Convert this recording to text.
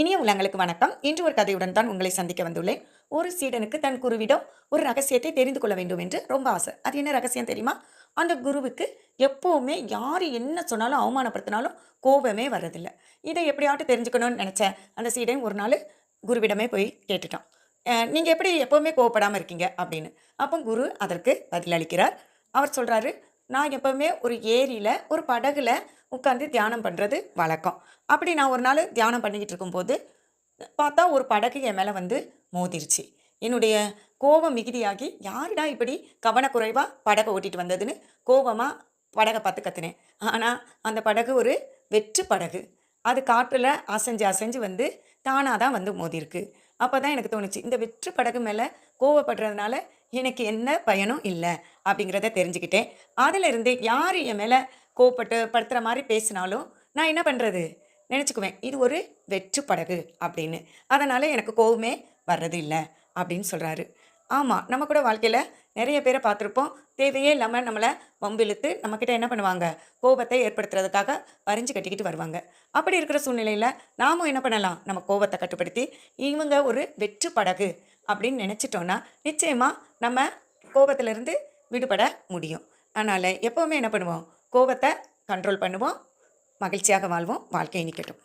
இனிய உள்ளங்களுக்கு வணக்கம். இன்று ஒரு கதையுடன் தான் உங்களை சந்திக்க வந்துள்ளேன். ஒரு சீடனுக்கு தன் குருவிடம் ஒரு ரகசியத்தை தெரிந்து கொள்ள வேண்டும் என்று ரொம்ப ஆசை. அது என்ன ரகசியம் தெரியுமா? அந்த குருவுக்கு எப்போவுமே யார் என்ன சொன்னாலும் அவமானப்படுத்தினாலும் கோபமே வர்றதில்லை. இதை எப்படியாட்டும் தெரிஞ்சுக்கணும்னு நினச்சேன். அந்த சீடன் ஒரு நாள் குருவிடமே போய் கேட்டுட்டான். நீங்கள் எப்படி எப்போவுமே கோவப்படாமல் இருக்கீங்க? அப்படின்னு. அப்போ குரு அதற்கு பதிலளிக்கிறார். அவர் சொல்கிறாரு நான் எப்போவுமே ஒரு ஏரியில் ஒரு படகுல உட்காந்து தியானம் பண்ணுறது வழக்கம். அப்படி நான் ஒரு நாள் தியானம் பண்ணிக்கிட்டு இருக்கும்போது பார்த்தா ஒரு படகு என் மேலே வந்து மோதிருச்சு. என்னுடைய கோபம் மிகுதியாகி யாருடா இப்படி கவனக்குறைவாக படகை ஓட்டிட்டு வந்ததுன்னு? கோபமாக படகை பார்த்து கத்துனேன். ஆனால் அந்த படகு ஒரு வெற்று படகு. அது காற்றில் அசைஞ்சு அசைஞ்சு வந்து தானாக தான் வந்து மோதிருக்கு. அப்போ தான் எனக்கு தோணுச்சு இந்த வெற்று படகு மேலே கோவப்படுறதுனால எனக்கு என்ன பயனும் இல்லை அப்படிங்கிறத தெரிஞ்சுக்கிட்டேன். அதிலிருந்து யார் என் மேலே கோவப்பட்டு படுத்துகிற மாதிரி பேசினாலும் நான் என்ன பண்ணுறது நினச்சிக்குவேன் இது ஒரு வெற்று படகு அப்படின்னு. அதனால் எனக்கு கோவமே வர்றது இல்லை அப்படின்னு சொல்கிறாரு ஆமாம் நம்ம கூட வாழ்க்கையில் நிறைய பேரை பார்த்துருப்போம். தேவையே இல்லாமல் நம்மளை வம்பிழுத்து நம்மக்கிட்ட என்ன பண்ணுவாங்க? கோபத்தை ஏற்படுத்துறதுக்காக வரைஞ்சு கட்டிக்கிட்டு வருவாங்க. அப்படி இருக்கிற சூழ்நிலையில் நாமும் என்ன பண்ணலாம்? நம்ம கோபத்தை கட்டுப்படுத்தி இவங்க ஒரு வெற்று படகு அப்படின்னு நினச்சிட்டோன்னா நிச்சயமாக நம்ம கோபத்திலிருந்து விடுபட முடியும். அதனால் எப்போவுமே என்ன பண்ணுவோம்? கோபத்தை கண்ட்ரோல் பண்ணுவோம். மகிழ்ச்சியாக வாழ்வோம். வாழ்க்கை நிற்கட்டும்